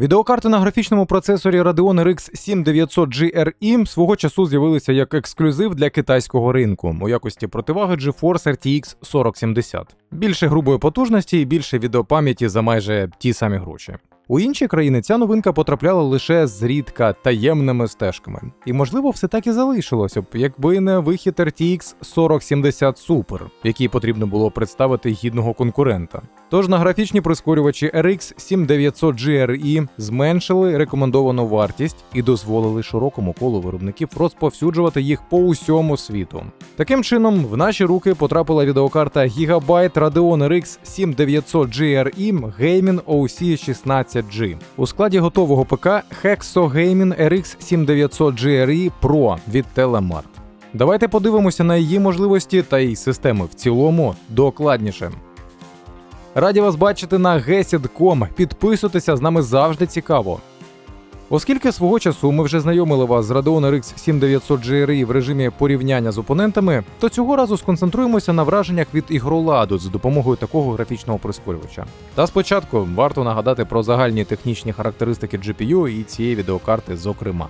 Відеокарти на графічному процесорі Radeon RX 7900 GRE свого часу з'явилися як ексклюзив для китайського ринку у якості противаги GeForce RTX 4070. Більше грубої потужності і більше відеопам'яті за майже ті самі гроші. У інші країни ця новинка потрапляла лише зрідка таємними стежками. І можливо, все так і залишилося б, якби не вихід RTX 4070 Super, який потрібно було представити гідного конкурента. Тож на графічні прискорювачі RX 7900 GRE зменшили рекомендовану вартість і дозволили широкому колу виробників розповсюджувати їх по усьому світу. Таким чином, в наші руки потрапила відеокарта Gigabyte Radeon RX 7900 GRE Gaming OC 16G. У складі готового ПК Hexo Gaming RX 7900 GRE Pro від Telemart. Давайте подивимося на її можливості та її системи в цілому докладніше. Раді вас бачити на GESID.com. Підписуйтеся, з нами завжди цікаво. Оскільки свого часу ми вже знайомили вас з Radeon RX 7900 GRE в режимі порівняння з опонентами, то цього разу сконцентруємося на враженнях від ігроладу з допомогою такого графічного прискорювача. Та спочатку варто нагадати про загальні технічні характеристики GPU і цієї відеокарти, зокрема.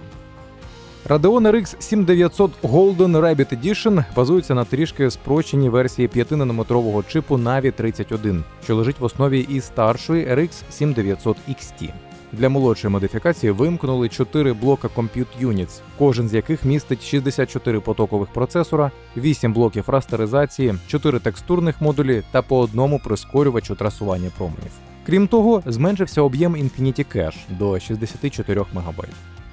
Radeon RX 7900 Golden Rabbit Edition базується на трішки спрощеній версії 5-нанометрового чипу Navi 31, що лежить в основі і старшої RX 7900 XT. Для молодшої модифікації вимкнули 4 блока Compute Units, кожен з яких містить 64 потокових процесора, 8 блоків растеризації, 4 текстурних модулі та по одному прискорювачу трасування променів. Крім того, зменшився об'єм Infinity Cache до 64 МБ.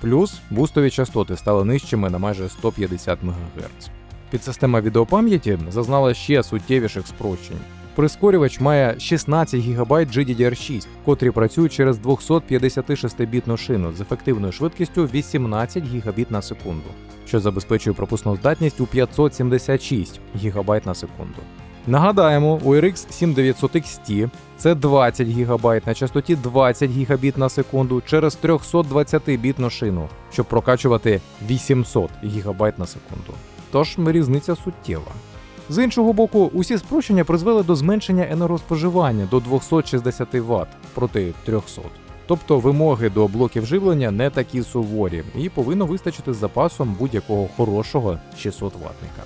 Плюс бустові частоти стали нижчими на майже 150 МГц. Підсистема відеопам'яті зазнала ще суттєвіших спрощень. Прискорювач має 16 ГБ GDDR6, котрі працюють через 256-бітну шину з ефективною швидкістю 18 ГБ на секунду, що забезпечує пропускну здатність у 576 ГБ на секунду. Нагадаємо, у RX 7900 XT це 20 ГБ на частоті 20 Гбіт на секунду через 320-бітну шину, щоб прокачувати 800 ГБ на секунду. Тож різниця суттєва. З іншого боку, усі спрощення призвели до зменшення енергоспоживання до 260 Вт проти 300. Тобто вимоги до блоків живлення не такі суворі, і повинно вистачити з запасом будь-якого хорошого 600 ватника.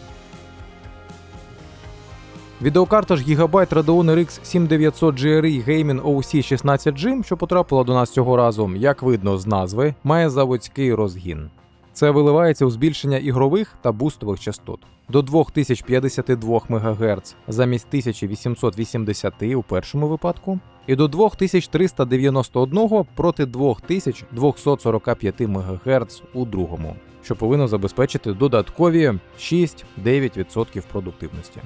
Відеокарта ж Gigabyte Radeon RX 7900 GRE Gaming OC 16G, що потрапила до нас цього разу, як видно з назви, має заводський розгін. Це виливається у збільшення ігрових та бустових частот до 2052 МГц замість 1880 у першому випадку, і до 2391 проти 2245 МГц у другому, що повинно забезпечити додаткові 6-9% продуктивності.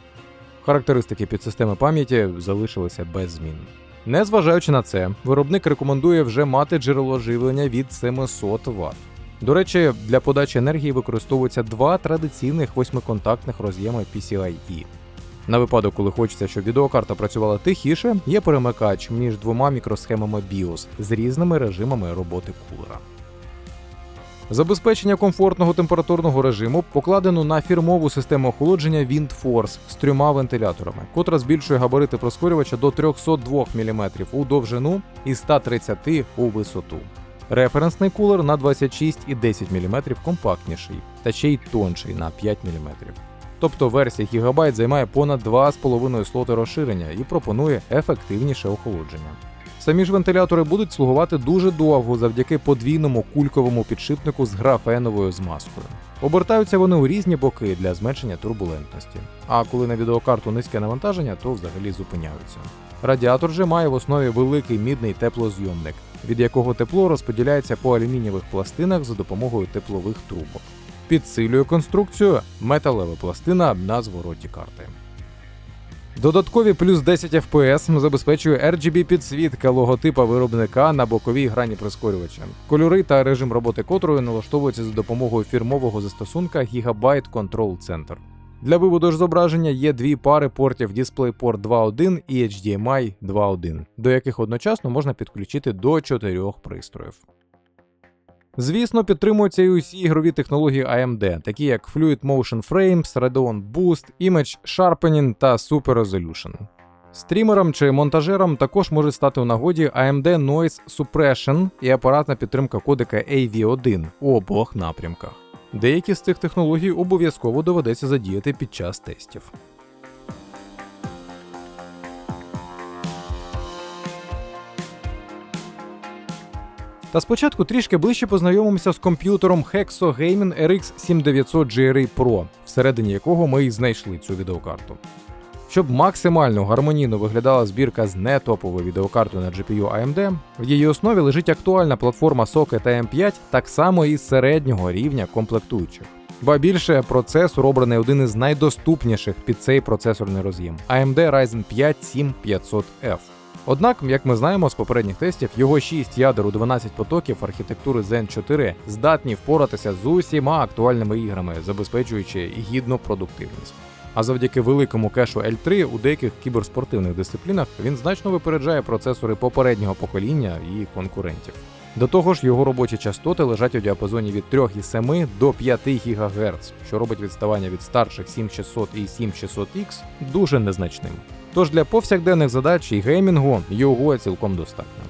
Характеристики підсистеми пам'яті залишилися без змін. Незважаючи на це, виробник рекомендує вже мати джерело живлення від 700 Вт. До речі, для подачі енергії використовуються два традиційних восьмиконтактних роз'єми PCIe. На випадок, коли хочеться, щоб відеокарта працювала тихіше, є перемикач між двома мікросхемами BIOS з різними режимами роботи кулера. Забезпечення комфортного температурного режиму покладено на фірмову систему охолодження WindForce з трьома вентиляторами, котра збільшує габарити прискорювача до 302 мм у довжину і 130 у висоту. Референсний кулер на 26,10 мм компактніший та ще й тонший на 5 мм. Тобто версія Gigabyte займає понад 2,5 слоти розширення і пропонує ефективніше охолодження. Самі ж вентилятори будуть слугувати дуже довго завдяки подвійному кульковому підшипнику з графеновою змазкою. Обертаються вони у різні боки для зменшення турбулентності. А коли на відеокарту низьке навантаження, то взагалі зупиняються. Радіатор же має в основі великий мідний теплозйомник, від якого тепло розподіляється по алюмінієвих пластинах за допомогою теплових трубок. Підсилює конструкцію металева пластина на звороті карти. Додаткові плюс 10 FPS забезпечує RGB підсвітка логотипа виробника на боковій грані прискорювача. Кольори та режим роботи котрої налаштовуються за допомогою фірмового застосунка Gigabyte Control Center. Для виводу ж зображення є дві пари портів DisplayPort 2.1 і HDMI 2.1, до яких одночасно можна підключити до чотирьох пристроїв. Звісно, підтримуються і усі ігрові технології AMD, такі як Fluid Motion Frames, Radeon Boost, Image Sharpening та Super Resolution. Стрімерам чи монтажерам також може стати у нагоді AMD Noise Suppression і апаратна підтримка кодека AV1 у обох напрямках. Деякі з цих технологій обов'язково доведеться задіяти під час тестів. Та спочатку трішки ближче познайомимося з комп'ютером Hexo Gaming RX 7900 GRE Pro, всередині якого ми і знайшли цю відеокарту. Щоб максимально гармонійно виглядала збірка з нетоповою відеокартою на GPU AMD, в її основі лежить актуальна платформа Socket AM5, так само і середнього рівня комплектуючих. Ба більше процесор обраний один із найдоступніших під цей процесорний роз'єм AMD Ryzen 5 7500F. Однак, як ми знаємо з попередніх тестів, його 6 ядер у 12 потоків архітектури Zen 4 здатні впоратися з усіма актуальними іграми, забезпечуючи гідну продуктивність. А завдяки великому кешу L3 у деяких кіберспортивних дисциплінах він значно випереджає процесори попереднього покоління і конкурентів. До того ж, його робочі частоти лежать у діапазоні від 3,7 до 5 ГГц, що робить відставання від старших 7600 і 7600X дуже незначним. Тож для повсякденних задач і геймінгу його цілком достатньо.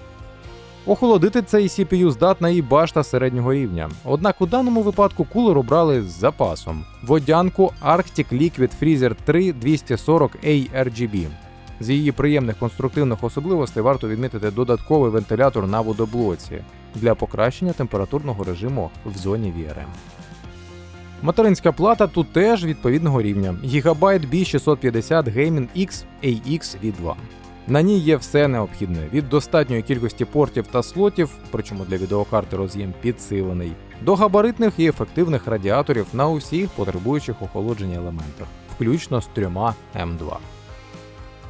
Охолодити цей CPU здатна і башта середнього рівня. Однак у даному випадку кулер обрали з запасом водянку Arctic Liquid Freezer 3 240 ARGB. З її приємних конструктивних особливостей варто відмітити додатковий вентилятор на водоблоці для покращення температурного режиму в зоні VRM. Материнська плата тут теж відповідного рівня Gigabyte B650 Gaming X AX V2. На ній є все необхідне від достатньої кількості портів та слотів, причому для відеокарти роз'єм підсилений, до габаритних і ефективних радіаторів на усіх потребуючих охолодження елементах, включно з трьома М2.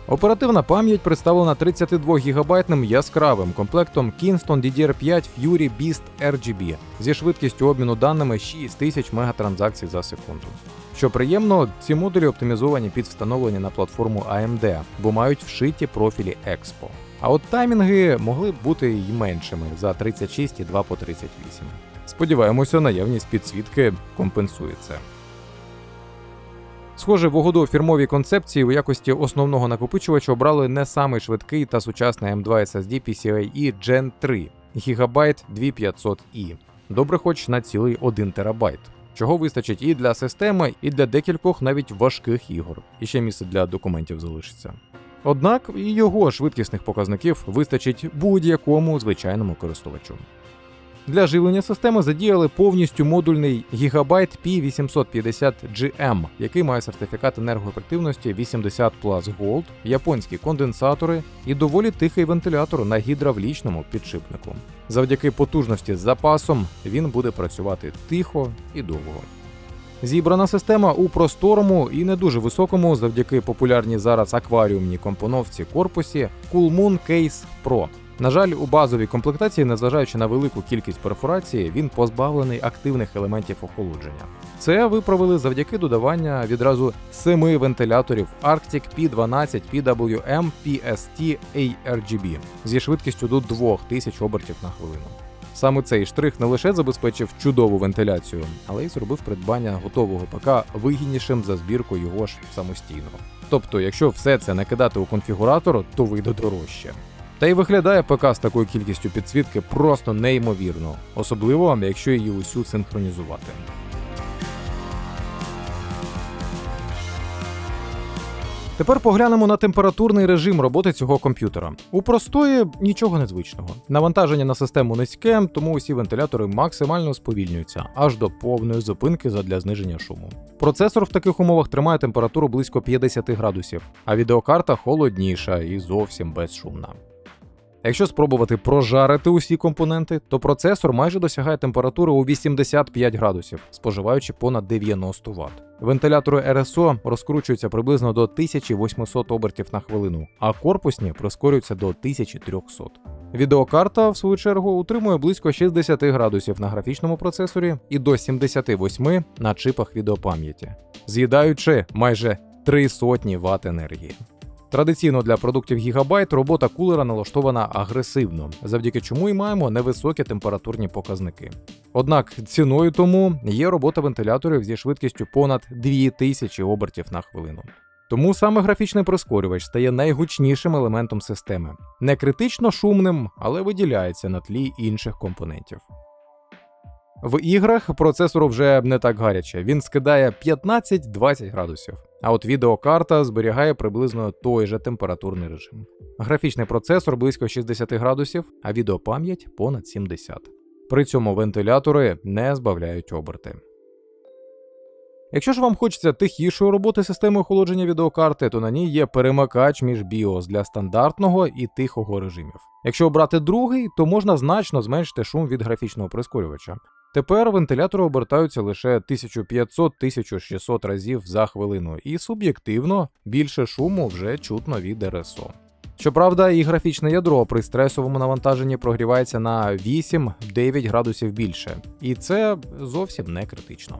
Оперативна пам'ять представлена 32 гігабайтним яскравим комплектом Kingston DDR5 Fury Beast RGB зі швидкістю обміну даними 6000 мегатранзакцій за секунду. Що приємно, ці модулі оптимізовані під встановлення на платформу AMD, бо мають вшиті профілі Expo. А от таймінги могли б бути й меншими за 36 і 2 по 38. Сподіваємося, наявність підсвітки компенсує це. Схоже, в угоду фірмовій концепції у якості основного накопичувача обрали не самий швидкий та сучасний M2 SSD PCIe Gen 3 Gigabyte 2500i. Добре хоч на цілий 1 терабайт. Чого вистачить і для системи, і для декількох навіть важких ігор. І ще місце для документів залишиться. Однак і його швидкісних показників вистачить будь-якому звичайному користувачу. Для живлення системи задіяли повністю модульний Gigabyte P850GM, який має сертифікат енергоефективності 80 Plus Gold, японські конденсатори і доволі тихий вентилятор на гідравлічному підшипнику. Завдяки потужності з запасом він буде працювати тихо і довго. Зібрана система у просторому і не дуже високому, завдяки популярній зараз акваріумній компоновці корпусі Coolmoon Case Pro. На жаль, у базовій комплектації, незважаючи на велику кількість перфорації, він позбавлений активних елементів охолодження. Це виправили завдяки додавання відразу семи вентиляторів Arctic P12 PWM PST ARGB зі швидкістю до 2000 обертів на хвилину. Саме цей штрих не лише забезпечив чудову вентиляцію, але й зробив придбання готового ПК вигіднішим за збірку його ж самостійно. Тобто, якщо все це накидати у конфігуратор, то вийде дорожче. Та й виглядає ПК з такою кількістю підсвітки просто неймовірно, особливо якщо її усю синхронізувати. Тепер поглянемо на температурний режим роботи цього комп'ютера. У простої нічого незвичного. Навантаження на систему низьке, тому усі вентилятори максимально сповільнюються аж до повної зупинки задля зниження шуму. Процесор в таких умовах тримає температуру близько 50 градусів, а відеокарта холодніша і зовсім безшумна. Якщо спробувати прожарити усі компоненти, то процесор майже досягає температури у 85 градусів, споживаючи понад 90 Вт. Вентилятори RSO розкручуються приблизно до 1800 обертів на хвилину, а корпусні прискорюються до 1300. Відеокарта, в свою чергу, утримує близько 60 градусів на графічному процесорі і до 78 на чипах відеопам'яті, з'їдаючи майже 3 сотні Вт енергії. Традиційно для продуктів Gigabyte робота кулера налаштована агресивно, завдяки чому і маємо невисокі температурні показники. Однак ціною тому є робота вентиляторів зі швидкістю понад 2000 обертів на хвилину. Тому саме графічний прискорювач стає найгучнішим елементом системи, не критично шумним, але виділяється на тлі інших компонентів. В іграх процесору вже не так гаряче, він скидає 15-20 градусів, а от відеокарта зберігає приблизно той же температурний режим. Графічний процесор близько 60 градусів, а відеопам'ять понад 70. При цьому вентилятори не збавляють оберти. Якщо ж вам хочеться тихішої роботи системи охолодження відеокарти, то на ній є перемикач між BIOS для стандартного і тихого режимів. Якщо обрати другий, то можна значно зменшити шум від графічного прискорювача. Тепер вентилятори обертаються лише 1500-1600 разів за хвилину, і суб'єктивно більше шуму вже чутно від РСО. Щоправда, і графічне ядро при стресовому навантаженні прогрівається на 8-9 градусів більше, і це зовсім не критично.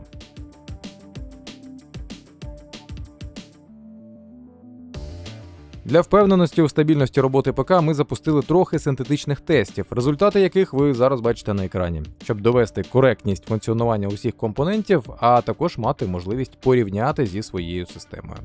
Для впевненості у стабільності роботи ПК ми запустили трохи синтетичних тестів, результати яких ви зараз бачите на екрані, щоб довести коректність функціонування усіх компонентів, а також мати можливість порівняти зі своєю системою.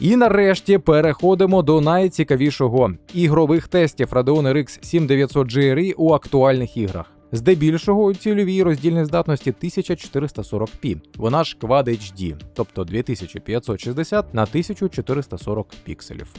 І нарешті переходимо до найцікавішого ігрових тестів Radeon RX 7900 GRE у актуальних іграх. Здебільшого у цільовій роздільній здатності 1440p, вона ж Quad HD, тобто 2560 на 1440 пікселів.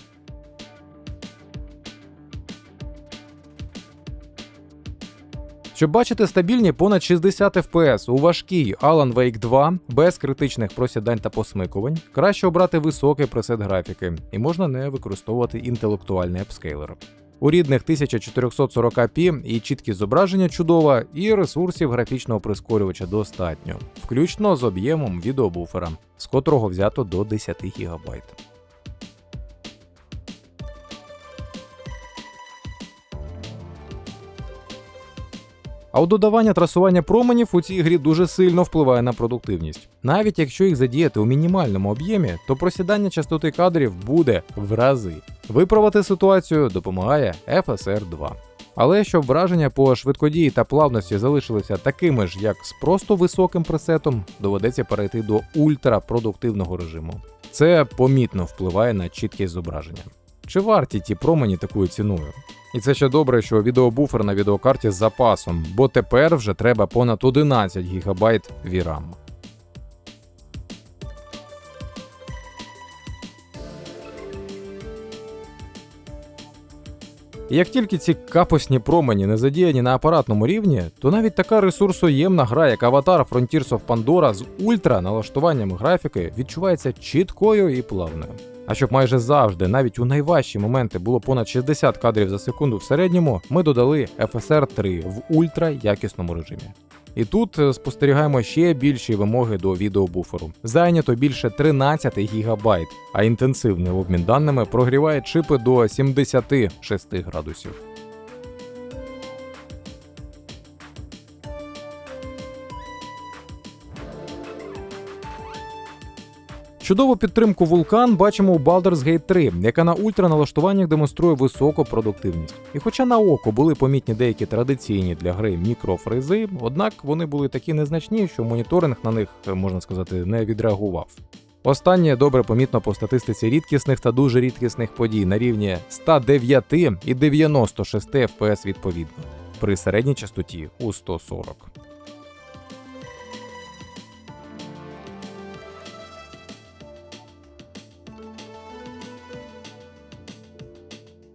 Щоб бачити стабільні понад 60 FPS у важкій Alan Wake 2 без критичних просідань та посмикувань, краще обрати високий пресет графіки, і можна не використовувати інтелектуальний апскейлер. У рідних 1440p і чіткість зображення чудова, і ресурсів графічного прискорювача достатньо, включно з об'ємом відеобуфера, з котрого взято до 10 ГБ. А от додавання трасування променів у цій грі дуже сильно впливає на продуктивність. Навіть якщо їх задіяти у мінімальному об'ємі, то просідання частоти кадрів буде в рази. Виправити ситуацію допомагає FSR 2. Але щоб враження по швидкодії та плавності залишилися такими ж, як з просто високим пресетом, доведеться перейти до ультрапродуктивного режиму. Це помітно впливає на чіткість зображення. Чи варті ті промені такою ціною? І це ще добре, що відеобуфер на відеокарті з запасом, бо тепер вже треба понад 11 ГБ VRAM. Як тільки ці капосні промені не задіяні на апаратному рівні, то навіть така ресурсоємна гра, як Avatar Frontiers of Pandora з ультра налаштуванням графіки відчувається чіткою і плавною. А щоб майже завжди, навіть у найважчі моменти було понад 60 кадрів за секунду в середньому, ми додали FSR 3 в ультра якісному режимі. І тут е, спостерігаємо ще більші вимоги до відеобуферу. Зайнято більше 13 ГБ, а інтенсивний обмін даними прогріває чипи до 76 градусів. Чудову підтримку вулкан бачимо у Baldur's Gate 3, яка на ультраналаштуваннях демонструє високу продуктивність. І хоча на око були помітні деякі традиційні для гри мікрофризи, однак вони були такі незначні, що моніторинг на них, можна сказати, не відреагував. Останнє добре помітно по статистиці рідкісних та дуже рідкісних подій на рівні 109 і 96 FPS відповідно, при середній частоті у 140.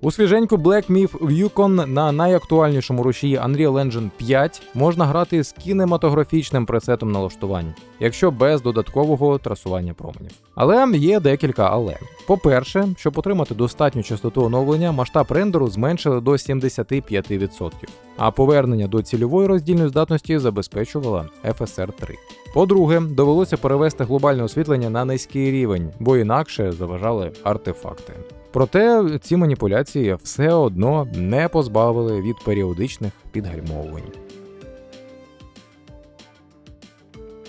У свіженьку Black Myth Yukon на найактуальнішому рушії Unreal Engine 5 можна грати з кінематографічним пресетом налаштувань, якщо без додаткового трасування променів. Але є декілька але. По-перше, щоб отримати достатню частоту оновлення, масштаб рендеру зменшили до 75%, а повернення до цільової роздільної здатності забезпечувала FSR 3. По-друге, довелося перевести глобальне освітлення на низький рівень, бо інакше заважали артефакти. Проте ці маніпуляції все одно не позбавили від періодичних підгальмовувань.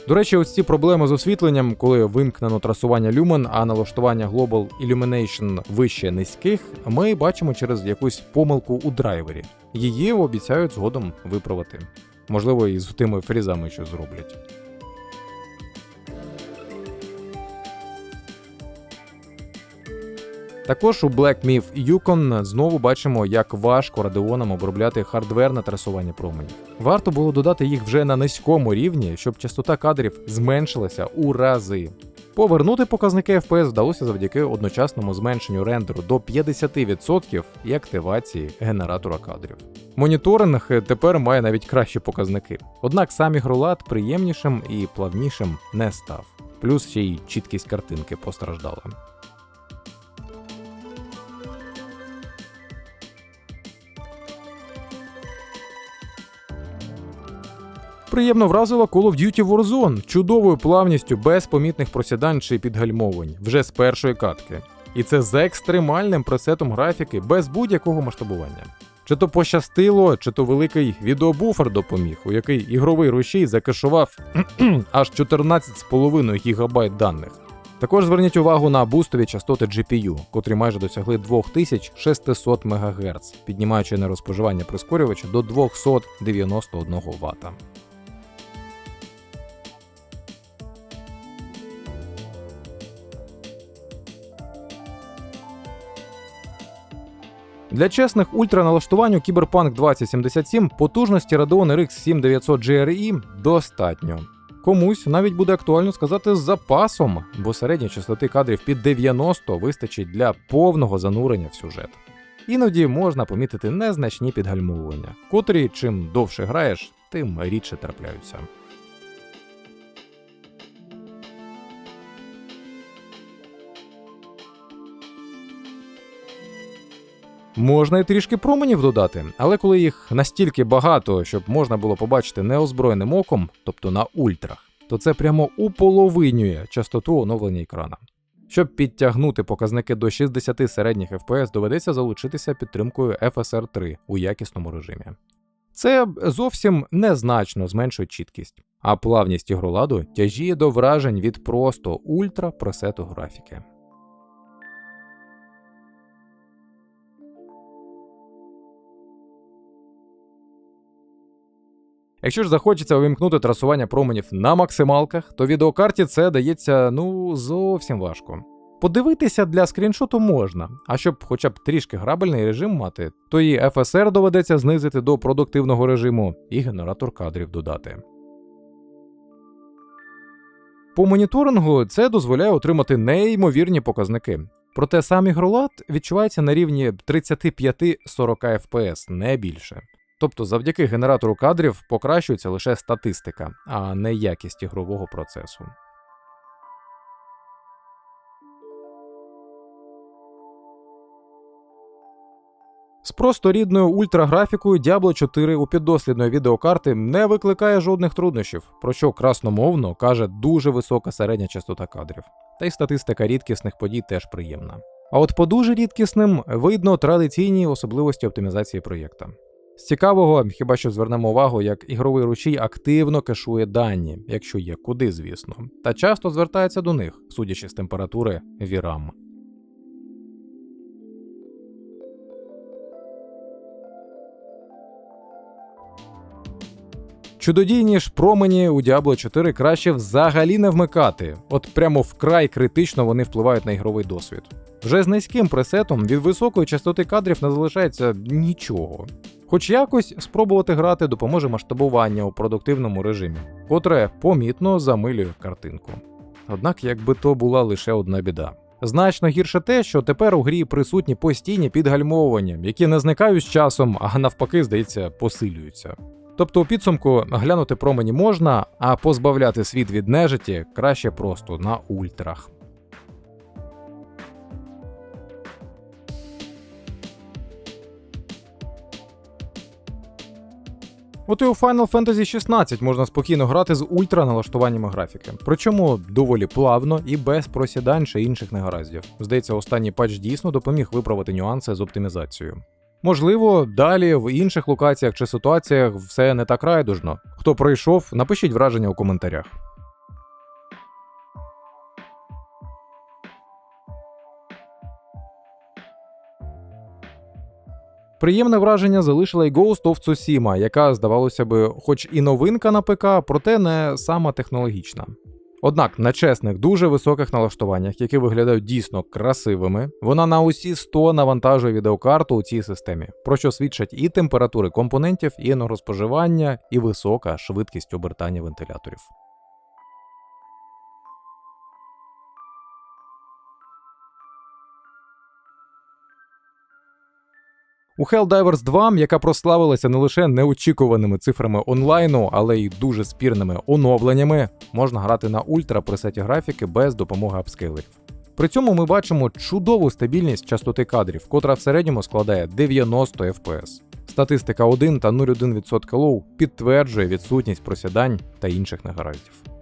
До речі, ось ці проблеми з освітленням, коли вимкнено трасування люмен, а налаштування Global Illumination вище низьких, ми бачимо через якусь помилку у драйвері. Її обіцяють згодом виправити. Можливо, і з тими фрізами щось зроблять. Також у Black Myth Yukon знову бачимо, як важко радіонам обробляти хардверне трасування променів. Варто було додати їх вже на низькому рівні, щоб частота кадрів зменшилася у рази. Повернути показники FPS вдалося завдяки одночасному зменшенню рендеру до 50% і активації генератора кадрів. Моніторинг тепер має навіть кращі показники. Однак сам ігролад приємнішим і плавнішим не став. Плюс ще й чіткість картинки постраждала. Приємно вразила Call of Duty Warzone чудовою плавністю без помітних просідань чи підгальмовань вже з першої катки. І це з екстремальним пресетом графіки без будь-якого масштабування. Чи то пощастило, чи то великий відеобуфер допоміг, у який ігровий рушій закешував аж 14,5 ГБ даних. Також зверніть увагу на бустові частоти GPU, котрі майже досягли 2600 МГц, піднімаючи нерозпоживання прискорювача до 291 Вт. Для чесних ультраналаштувань у Cyberpunk 2077 потужності Radeon RX 7900 GRE достатньо. Комусь навіть буде актуально сказати з запасом, бо середні частоти кадрів під 90 вистачить для повного занурення в сюжет. Іноді можна помітити незначні підгальмовування, котрі чим довше граєш, тим рідше трапляються. Можна і трішки променів додати, але коли їх настільки багато, щоб можна було побачити неозброєним оком, тобто на ультрах, то це прямо уполовинює частоту оновлення екрана. Щоб підтягнути показники до 60 середніх FPS, доведеться залучитися підтримкою FSR 3 у якісному режимі. Це зовсім незначно зменшує чіткість, а плавність ігроладу тяжіє до вражень від просто ультра пресету графіки. Якщо ж захочеться увімкнути трасування променів на максималках, то відеокарті це дається ну зовсім важко. Подивитися для скріншоту можна, а щоб хоча б трішки грабельний режим мати, то і FSR доведеться знизити до продуктивного режиму і генератор кадрів додати. По моніторингу це дозволяє отримати неймовірні показники. Проте сам ігролад відчувається на рівні 35-40 FPS, не більше. Тобто завдяки генератору кадрів покращується лише статистика, а не якість ігрового процесу. З просто рідною ультраграфікою Diablo 4 у піддослідної відеокарти не викликає жодних труднощів, про що красномовно каже дуже висока середня частота кадрів. Та й статистика рідкісних подій теж приємна. А от по дуже рідкісним видно традиційні особливості оптимізації проєкта. З цікавого, хіба що звернемо увагу, як ігровий ручій активно кешує дані, якщо є куди, звісно, та часто звертається до них, судячи з температури VRAM. Чудодійні ж промені у Diablo 4 краще взагалі не вмикати, от прямо вкрай критично вони впливають на ігровий досвід. Вже з низьким пресетом від високої частоти кадрів не залишається нічого. Хоч якось спробувати грати допоможе масштабування у продуктивному режимі, котре помітно замилює картинку. Однак, якби то була лише одна біда. Значно гірше те, що тепер у грі присутні постійні підгальмовування, які не зникають з часом, а навпаки, здається, посилюються. Тобто у підсумку глянути промені можна, а позбавляти світ від нежиті краще просто на ультрах. От і у Final Fantasy 16 можна спокійно грати з ультра налаштуваннями графіки, причому доволі плавно і без просідань чи інших негараздів. Здається, останній патч дійсно допоміг виправити нюанси з оптимізацією. Можливо, далі в інших локаціях чи ситуаціях все не так райдужно. Хто пройшов, напишіть враження у коментарях. Приємне враження залишила й Ghost of Tsushima, яка, здавалося би, хоч і новинка на ПК, проте не сама технологічна. Однак на чесних, дуже високих налаштуваннях, які виглядають дійсно красивими, вона на усі 100 навантажує відеокарту у цій системі, про що свідчать і температури компонентів, і енергоспоживання, і висока швидкість обертання вентиляторів. У Helldivers 2, яка прославилася не лише неочікуваними цифрами онлайну, але й дуже спірними оновленнями, можна грати на ультра пресеті графіки без допомоги апскейлерів. При цьому ми бачимо чудову стабільність частоти кадрів, котра в середньому складає 90 FPS. Статистика 1 та 0,1% лоу підтверджує відсутність просідань та інших негараздів.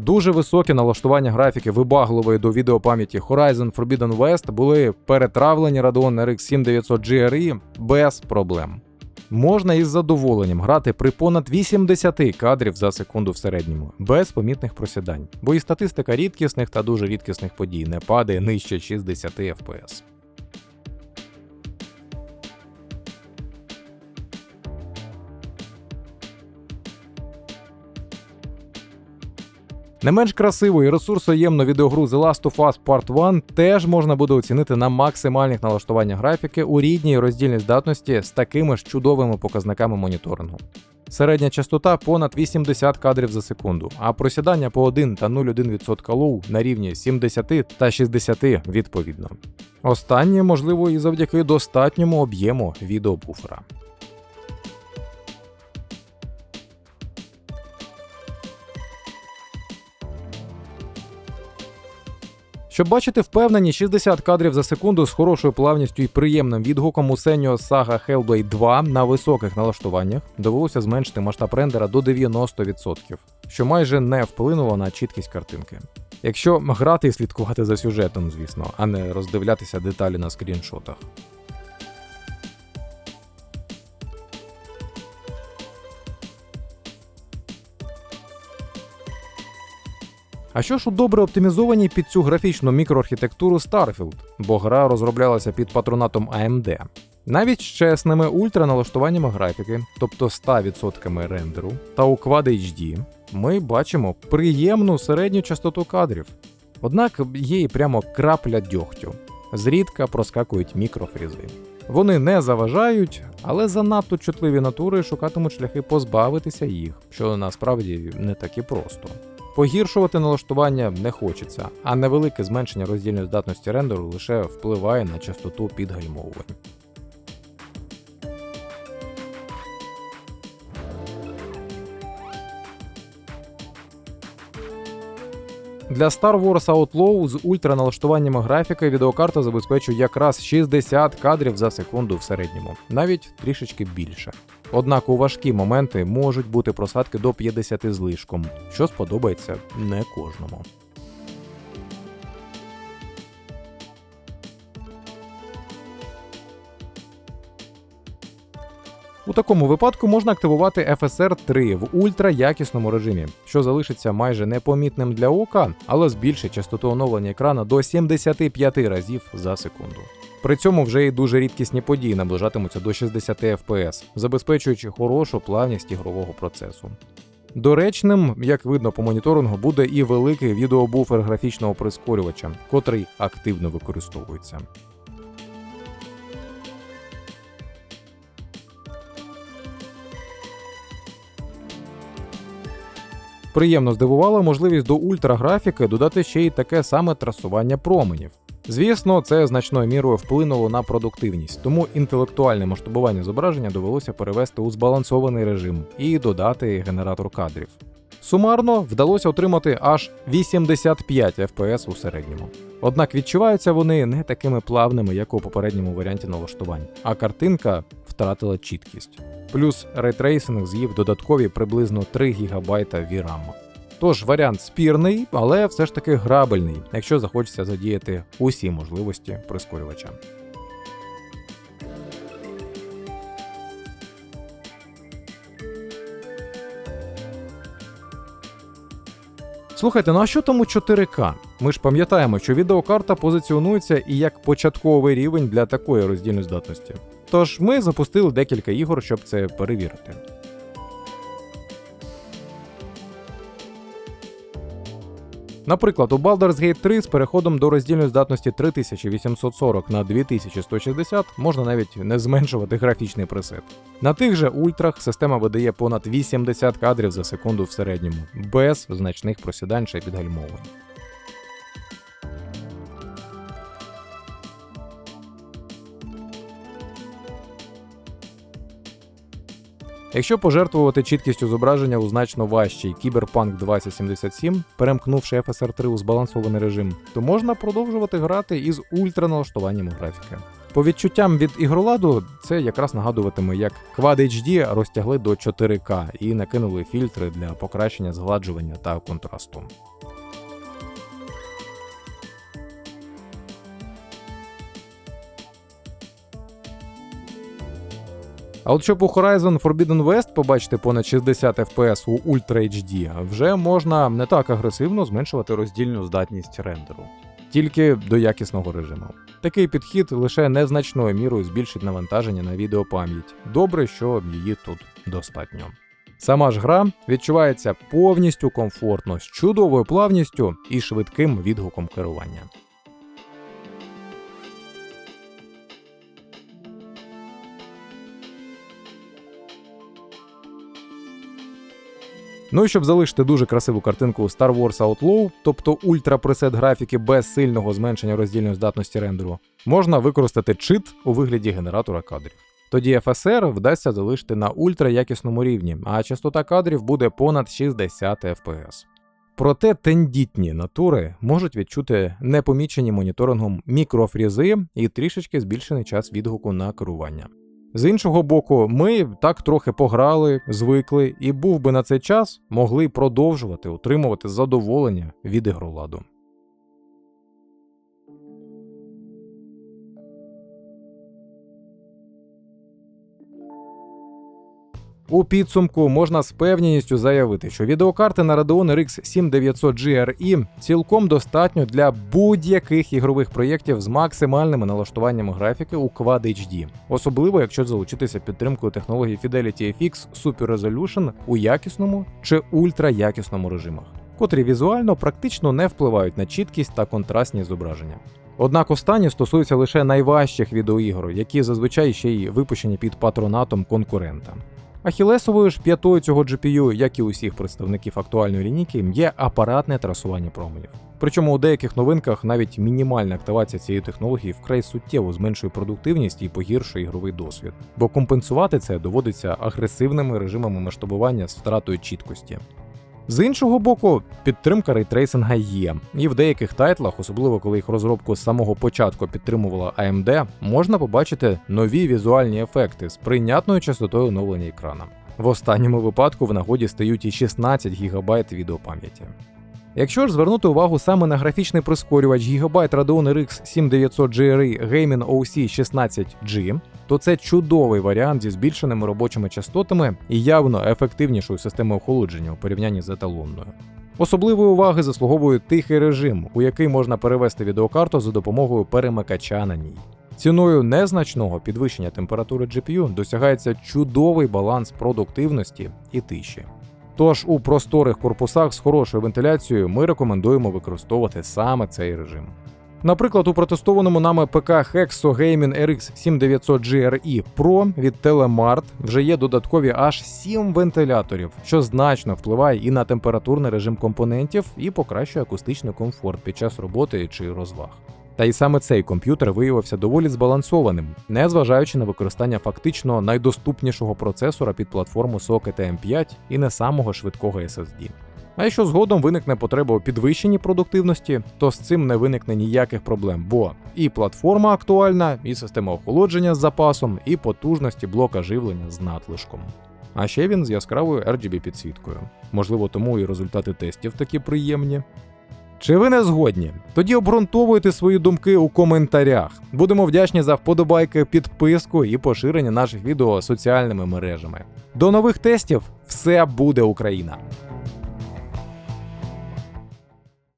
Дуже високі налаштування графіки вибагливої до відеопам'яті Horizon Forbidden West були перетравлені Radeon RX 7900 GRE без проблем. Можна із задоволенням грати при понад 80 кадрів за секунду в середньому, без помітних просідань, бо і статистика рідкісних та дуже рідкісних подій не падає нижче 60 FPS. Не менш красиву і ресурсоємну відеогру The Last of Us Part 1 теж можна буде оцінити на максимальних налаштуваннях графіки у рідній роздільній здатності з такими ж чудовими показниками моніторингу. Середня частота понад 80 кадрів за секунду, а просідання по 1 та 0,1% лоу на рівні 70 та 60 відповідно. Останнє можливо і завдяки достатньому об'єму відеобуфера. Щоб бачити впевнені 60 кадрів за секунду з хорошою плавністю і приємним відгуком у Senio Saga Hellblade 2 на високих налаштуваннях довелося зменшити масштаб рендера до 90%, що майже не вплинуло на чіткість картинки. Якщо грати і слідкувати за сюжетом, звісно, а не роздивлятися деталі на скріншотах. А що ж у добре оптимізованій під цю графічну мікроархітектуру Starfield, бо гра розроблялася під патронатом AMD. Навіть з чесними ультраналаштуваннями графіки, тобто 100% рендеру, та у Quad HD, ми бачимо приємну середню частоту кадрів. Однак є і прямо крапля дьогтю. Зрідка проскакують мікрофрізи. Вони не заважають, але занадто чутливі натури шукатимуть шляхи позбавитися їх, що насправді не так і просто. Погіршувати налаштування не хочеться, а невелике зменшення роздільної здатності рендеру лише впливає на частоту підгальмовувань. Для Star Wars Outlaw з ультраналаштуваннями графіки відеокарта забезпечує якраз 60 кадрів за секунду в середньому, навіть трішечки більше. Однак у важкі моменти можуть бути просадки до 50 злишком, що сподобається не кожному. У такому випадку можна активувати FSR 3 в ультраякісному режимі, що залишиться майже непомітним для ока, але збільшить частоту оновлення екрана до 75 разів за секунду. При цьому вже і дуже рідкісні події наближатимуться до 60 FPS, забезпечуючи хорошу плавність ігрового процесу. Доречним, як видно по моніторингу, буде і великий відеобуфер графічного прискорювача, котрий активно використовується. Приємно здивувала можливість до ультраграфіки додати ще й таке саме трасування променів. Звісно, це значною мірою вплинуло на продуктивність, тому інтелектуальне масштабування зображення довелося перевести у збалансований режим і додати генератор кадрів. Сумарно вдалося отримати аж 85 FPS у середньому. Однак відчуваються вони не такими плавними, як у попередньому варіанті налаштувань, а картинка втратила чіткість. Плюс рейтрейсинг з'їв додаткові приблизно 3 ГБ VRAM. Тож варіант спірний, але все ж таки грабельний, якщо захочеться задіяти усі можливості прискорювача. Слухайте, ну а що тому 4К? Ми ж пам'ятаємо, що відеокарта позиціонується і як початковий рівень для такої роздільної здатності. Тож ми запустили декілька ігор, щоб це перевірити. Наприклад, у Baldur's Gate 3 з переходом до роздільної здатності 3840 на 2160 можна навіть не зменшувати графічний пресет. На тих же ультрах система видає понад 80 кадрів за секунду в середньому, без значних просідань чи підгальмовань. Якщо пожертвувати чіткістю зображення у значно важчий Cyberpunk 2077, перемкнувши FSR 3 у збалансований режим, то можна продовжувати грати із ультраналаштуванням графіки. По відчуттям від ігроладу, це якраз нагадуватиме, як Quad HD розтягли до 4К і накинули фільтри для покращення згладжування та контрасту. А от щоб у Horizon Forbidden West побачити понад 60 FPS у Ultra HD, вже можна не так агресивно зменшувати роздільну здатність рендеру, тільки до якісного режиму. Такий підхід лише незначною мірою збільшить навантаження на відеопам'ять. Добре, що її тут достатньо. Сама ж гра відчувається повністю комфортно, з чудовою плавністю і швидким відгуком керування. Ну і щоб залишити дуже красиву картинку Star Wars Outlaw, тобто ультрапресет графіки без сильного зменшення роздільної здатності рендеру, можна використати чит у вигляді генератора кадрів. Тоді FSR вдасться залишити на ультраякісному рівні, а частота кадрів буде понад 60 FPS. Проте тендітні натури можуть відчути непомічені моніторингом мікрофрізи і трішечки збільшений час відгуку на керування. З іншого боку, ми так трохи пограли, звикли, і був би на цей час могли продовжувати отримувати задоволення від ігроладу. У підсумку можна з певністю заявити, що відеокарти на Radeon RX 7900 GRE цілком достатньо для будь-яких ігрових проєктів з максимальними налаштуваннями графіки у Quad HD, особливо якщо залучитися підтримкою технології Fidelity FX Super Resolution у якісному чи ультраякісному режимах, котрі візуально практично не впливають на чіткість та контрастність зображення. Однак останні стосуються лише найважчих відеоігор, які зазвичай ще й випущені під патронатом конкурента. Ахілесовою ж п'ятою цього GPU, як і усіх представників актуальної лінійки, є апаратне трасування променів. Причому у деяких новинках навіть мінімальна активація цієї технології вкрай суттєво зменшує продуктивність і погіршує ігровий досвід, бо компенсувати це доводиться агресивними режимами масштабування з втратою чіткості. З іншого боку, підтримка рейтрейсинга є, і в деяких тайтлах, особливо коли їх розробку з самого початку підтримувала AMD, можна побачити нові візуальні ефекти з прийнятною частотою оновлення екрана. В останньому випадку в нагоді стають і 16 ГБ відеопам'яті. Якщо ж звернути увагу саме на графічний прискорювач Gigabyte Radeon RX 7900 GRE Gaming OC 16G, то це чудовий варіант зі збільшеними робочими частотами і явно ефективнішою системою охолодження у порівнянні з еталонною. Особливої уваги заслуговує тихий режим, у який можна перевести відеокарту за допомогою перемикача на ній. Ціною незначного підвищення температури GPU досягається чудовий баланс продуктивності і тиші. Тож у просторих корпусах з хорошою вентиляцією ми рекомендуємо використовувати саме цей режим. Наприклад, у протестованому нами ПК Hexo Gaming RX 7900 GRE Pro від Telemart вже є додаткові аж 7 вентиляторів, що значно впливає і на температурний режим компонентів, і покращує акустичний комфорт під час роботи чи розваг. Та й саме цей комп'ютер виявився доволі збалансованим, незважаючи на використання фактично найдоступнішого процесора під платформу Socket M5 і не самого швидкого SSD. А якщо згодом виникне потреба у підвищенні продуктивності, то з цим не виникне ніяких проблем, бо і платформа актуальна, і система охолодження з запасом, і потужності блока живлення з надлишком. А ще він з яскравою RGB підсвіткою. Можливо, тому і результати тестів такі приємні. Чи ви не згодні? Тоді обґрунтовуйте свої думки у коментарях. Будемо вдячні за вподобайки, підписку і поширення наших відео соціальними мережами. До нових тестів все буде Україна!